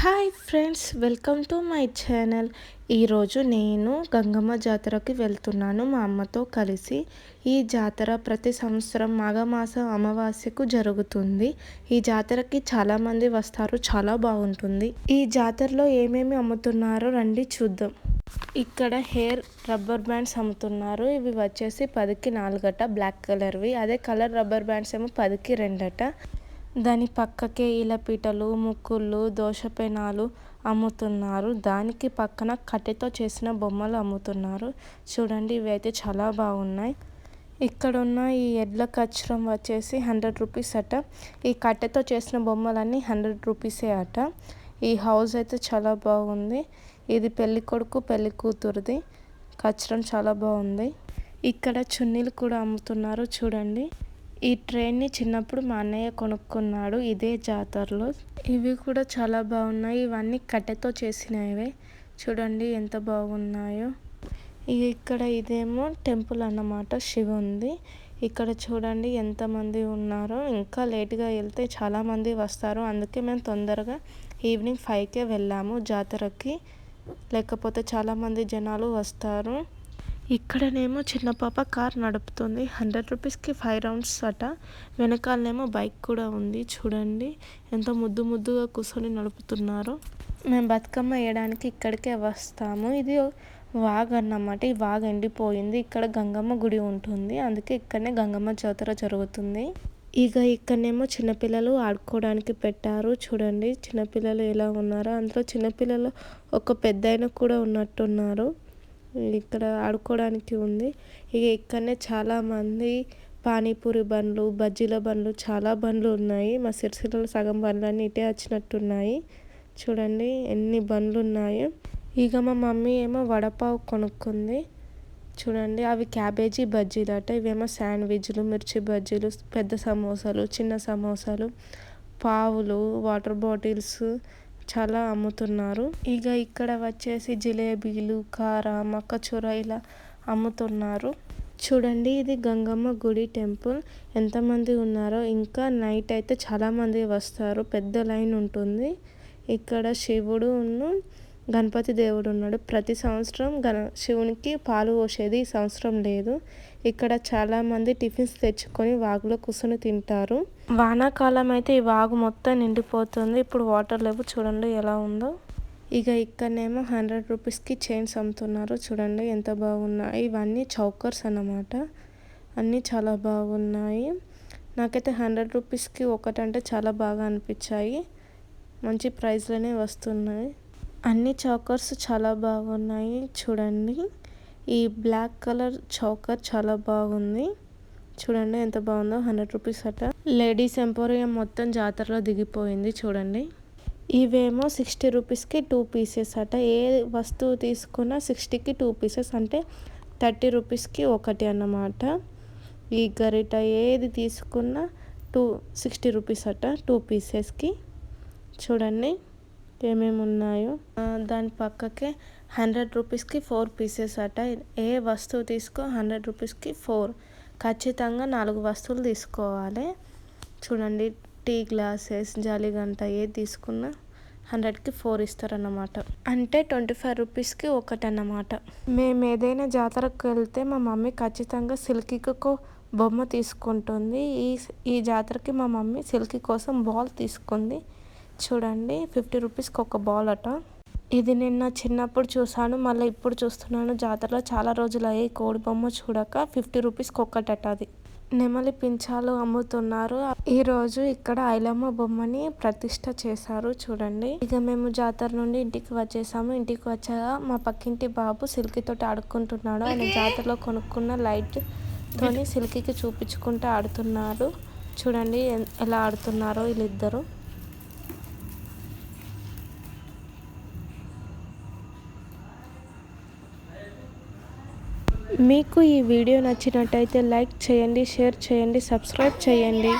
Hi friends welcome to my channel ఈరోజు నేను గంగమ్మ జాతరకి వెళ్తున్నాను మా అమ్మతో కలిసి. ఈ జాతర ప్రతి సంవత్సరం మాఘమాసం అమావాస్యకు జరుగుతుంది. ఈ జాతరకి చాలామంది వస్తారు చాలా బాగుంటుంది. ఈ జాతరలో ఏమేమి అమ్ముతున్నారో రండి చూద్దాం. ఇక్కడ హెయిర్ రబ్బర్ బ్యాండ్స్ అమ్ముతున్నారు. ఇవి వచ్చేసి పదికి నాలుగట బ్లాక్ కలర్వి అదే కలర్ రబ్బర్ బ్యాండ్స్ ఏమో పదికి రెండట. దాని పక్కకే ఇలపీటలు ముక్కుళ్ళు దోషపెనాలు అమ్ముతున్నారు. దానికి పక్కన కట్టెతో చేసిన బొమ్మలు అమ్ముతున్నారు. చూడండి ఇవి అయితే చాలా బాగున్నాయి. ఇక్కడ ఉన్న ఈ ఎడ్ల కచ్చరం వచ్చేసి హండ్రెడ్ రూపీస్ అట. ఈ కట్టెతో చేసిన బొమ్మలన్నీ హండ్రెడ్ రూపీసే అట. ఈ హౌస్ అయితే చాలా బాగుంది. ఇది పెళ్ళి కొడుకు పెళ్ళి కూతురుది. కచ్చరం చాలా బాగుంది. ఇక్కడ చున్నీలు కూడా అమ్ముతున్నారు. చూడండి. ఈ ట్రైన్ని చిన్నప్పుడు మా అన్నయ్య కొనుక్కున్నాడు ఇదే జాతరలో. ఇవి కూడా చాలా బాగున్నాయి. ఇవన్నీ కట్టెతో చేసినవే. చూడండి ఎంత బాగున్నాయో. ఇక్కడ ఇదేమో టెంపుల్ అన్నమాట శివుంది ఇక్కడ చూడండి ఎంతమంది ఉన్నారో. ఇంకా లేట్గా వెళ్తే చాలామంది వస్తారు. అందుకే మేము తొందరగా ఈవినింగ్ ఫైవ్కే వెళ్ళాము జాతరకి. లేకపోతే చాలామంది జనాలు వస్తారు. ఇక్కడనేమో చిన్న పాప కార్ నడుపుతుంది. హండ్రెడ్ రూపీస్కి ఫైవ్ రౌండ్స్ అట. వెనకాలనేమో బైక్ కూడా ఉంది. చూడండి ఎంత ముద్దు ముద్దుగా కూర్చొని నడుపుతున్నారు. మేము బతుకమ్మ వేయడానికి ఇక్కడికే వస్తాము. ఇది వాగ్ అన్నమాట. ఈ వాగ్ ఎండిపోయింది. ఇక్కడ గంగమ్మ గుడి ఉంటుంది. అందుకే ఇక్కడనే గంగమ్మ జాతర జరుగుతుంది. ఇక ఇక్కడనేమో చిన్నపిల్లలు ఆడుకోవడానికి పెట్టారు. చూడండి చిన్నపిల్లలు ఎలా ఉన్నారో. అందులో చిన్నపిల్లలు ఒక పెద్ద కూడా ఉన్నట్టున్నారు. ఇక్కడ ఆడుకోవడానికి ఉంది. ఇక ఇక్కడనే చాలామంది పానీపూరి బండ్లు బజ్జీల బండ్లు చాలా బండ్లు ఉన్నాయి. మా సిరిసిల్లలో సగం బండ్లన్నీ ఇటే వచ్చినట్టున్నాయి. చూడండి ఎన్ని బండ్లు ఉన్నాయో. ఇక మా మమ్మీ ఏమో వడపావు కొనుక్కుంది. చూడండి అవి క్యాబేజీ బజ్జీలు అట ఇవేమో శాండ్విచ్లు మిర్చి బజ్జీలు పెద్ద సమోసాలు చిన్న సమోసాలు పావులు వాటర్ బాటిల్స్ చాలా అమ్ముతున్నారు. ఇక ఇక్కడ వచ్చేసి జిలేబీలు కార మక్కచూర ఇలా అమ్ముతున్నారు. చూడండి ఇది గంగమ్మ గుడి టెంపుల్. ఎంతమంది ఉన్నారో ఇంకా నైట్ అయితే చాలామంది వస్తారు. పెద్ద లైన్ ఉంటుంది. ఇక్కడ శివుడు గణపతి దేవుడు ఉన్నాడు. ప్రతి సంవత్సరం గణ శివునికి పాలు పోసేది ఈ సంవత్సరం లేదు. ఇక్కడ చాలామంది టిఫిన్స్ తెచ్చుకొని వాగులో కూర్చొని తింటారు. వానాకాలం అయితే ఈ వాగు మొత్తం నిండిపోతుంది. ఇప్పుడు వాటర్ లేవు చూడండి ఎలా ఉందో. ఇక ఇక్కడనేమో హండ్రెడ్ రూపీస్కి చైన్స్ అమ్ముతున్నారు. చూడండి ఎంత బాగున్నాయి. ఇవన్నీ చౌకర్స్ అన్నమాట. అన్నీ చాలా బాగున్నాయి. నాకైతే హండ్రెడ్ రూపీస్కి ఒకటంటే చాలా బాగా అనిపించాయి. మంచి ప్రైస్లోనే వస్తున్నాయి. అన్ని చౌకర్స్ చాలా బాగున్నాయి చూడండి. ఈ బ్లాక్ కలర్ చౌకర్ చాలా బాగుంది. చూడండి ఎంత బాగుందో హండ్రెడ్ రూపీస్ అట. లేడీస్ ఎంపోరియం మొత్తం జాతరలో దిగిపోయింది చూడండి. ఇవేమో సిక్స్టీ రూపీస్కి టూ పీసెస్ అట. ఏ వస్తువు తీసుకున్నా సిక్స్టీకి టూ పీసెస్ అంటే థర్టీ రూపీస్కి ఒకటి అన్నమాట. ఈ గరిట ఏది తీసుకున్నా టూ సిక్స్టీ రూపీస్ అట టూ పీసెస్కి. చూడండి. ఏమేమి ఉన్నాయో దాని పక్కకే హండ్రెడ్ రూపీస్కి ఫోర్ పీసెస్ అట. ఏ వస్తువు తీసుకో హండ్రెడ్ రూపీస్కి ఫోర్. ఖచ్చితంగా నాలుగు వస్తువులు తీసుకోవాలి. చూడండి టీ గ్లాసెస్ జాలిగంట ఏది తీసుకున్నా హండ్రెడ్కి ఫోర్ ఇస్తారన్నమాట. అంటే ట్వంటీ ఫైవ్ రూపీస్కి ఒకటి అన్నమాట మేము ఏదైనా జాతరకు వెళ్తే మా మమ్మీ ఖచ్చితంగా సిల్కీకో బొమ్మ తీసుకుంటుంది. ఈ ఈ జాతరకి మా మమ్మీ సిల్కీ కోసం బాల్ తీసుకుంది. చూడండి ఫిఫ్టీ రూపీస్కి ఒక బాల్ అట. ఇది నిన్న చిన్నప్పుడు చూసాను మళ్ళీ ఇప్పుడు చూస్తున్నాను. జాతరలో చాలా రోజులు అయ్యాయి కోడి బొమ్మ చూడక ఫిఫ్టీ రూపీస్కి ఒక్కటట అది. నెమలి పింఛాలు అమ్ముతున్నారు. ఈరోజు ఇక్కడ ఐలమ్మ బొమ్మని ప్రతిష్ట చేశారు చూడండి. ఇక మేము జాతర నుండి ఇంటికి వచ్చేసాము. ఇంటికి వచ్చాక మా పక్కింటి బాబు సిల్కీతోటి ఆడుకుంటున్నాడు. ఆయన జాతరలో కొనుక్కున్న లైట్ తోని సిల్కీకి చూపించుకుంటూ ఆడుతున్నారు. చూడండి ఎలా ఆడుతున్నారో వీళ్ళిద్దరు. మీకు ఈ వీడియో నచ్చినట్టయితే లైక్ చేయండి షేర్ చేయండి సబ్స్క్రైబ్ చేయండి.